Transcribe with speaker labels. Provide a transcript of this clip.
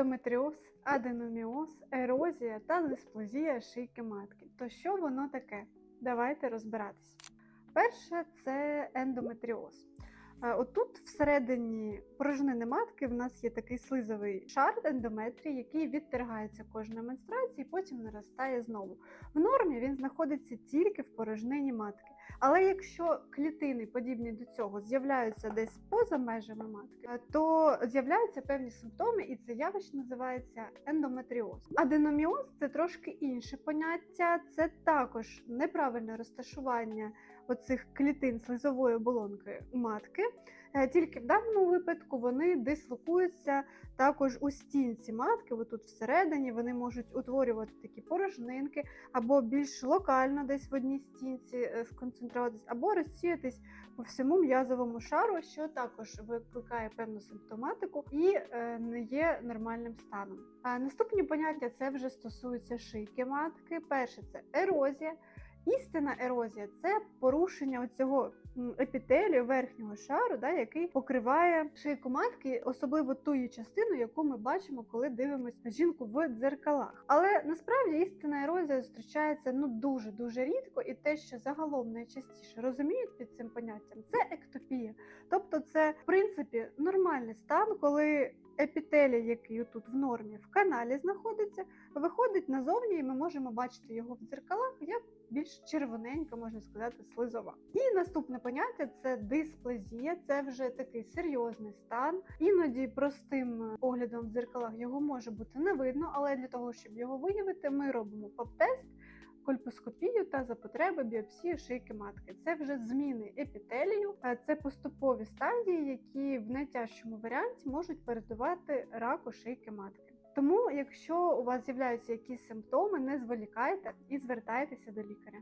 Speaker 1: ендометріоз, аденоміоз, ерозія та дисплазія шийки матки. То що воно таке? Давайте розбиратись. Перше це ендометріоз. Е, Отут всередині порожнини матки в нас є такий слизовий шар ендометрії, який відтергається кожної менструації, і потім наростає знову. В нормі він знаходиться тільки в порожнині матки. Але якщо клітини, подібні до цього, з'являються десь поза межами матки, е, то з'являються певні симптоми, і це явище називається ендометріоз. Аденоміоз це трошки інше поняття, це також неправильне розташування оцих клітин слизової оболонки матки. Е, Тільки в даному випадку вони дислокуються також у стінці матки, отут всередині вони можуть утворювати такі порожнинки, або більш локально десь в одній стінці е, сконцентруватись, або розсіятись по всьому м'язовому шару, що також викликає певну симптоматику і е, не є нормальним станом. Наступні поняття це вже стосується шийки матки. Перше це ерозія. Істинна ерозія це порушення цього епітелію верхнього шару, да, який покриває шийку матки, особливо ту її частину, яку ми бачимо, коли дивимося жінку в дзеркалах. Але насправді істинна ерозія зустрічається ну дуже дуже рідко, і те, що загалом найчастіше розуміють під цим поняттям, це ектопія. Тобто, це в принципі нормальний стан, коли епітелій, який тут в нормі в каналі знаходиться, виходить назовні, і ми можемо бачити його в дзеркалах як більш червоненька, можна сказати, слизова. І наступне поняття це дисплазія. Це вже такий серйозний стан. Іноді простим оглядом в дзеркалах його може бути не видно, але для того, щоб його виявити, ми робимо ПАП-тест, кольпоскопію та за потреби біопсію шийки матки. Це вже зміни епітелію, це поступові стадії, які в найтяжчому варіанті можуть передувати раку шийки матки. Тому, якщо у вас з'являються якісь симптоми, не зволікайте і звертайтеся до лікаря.